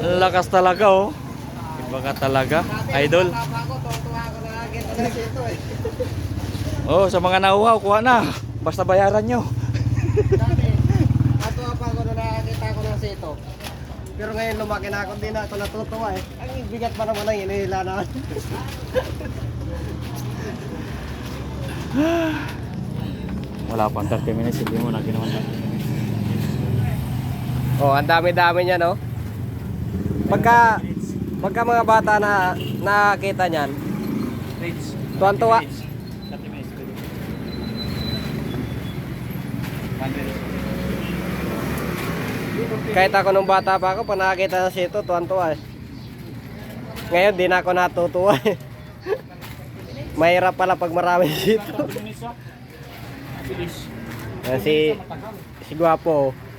Lakas talaga oh. Iba ka talaga, idol. Oh, sa mga nauhaw, kuha na. Basta bayaran nyo. Dati, natuwa pa ako na nakakita ko ng sito. Pero ngayon lumaki na ako, hindi na ako natutuwa eh. Ang bigat pa naman ang inihila na. Wala pang 30 minutes, hindi mo na ginawa. oh, ang dami-dami niya no. Pagka, pagka mga bata na nakakita niyan, tuwan-tuwa. 30 minutes. Kahit ako nung bata pa ako, pag nakakita ng sito, tuwan-tuwa eh. Ngayon, di na ako natutuwa eh. Mahirap pala pag marami sito. Bilis ah. Si, si Gwapo.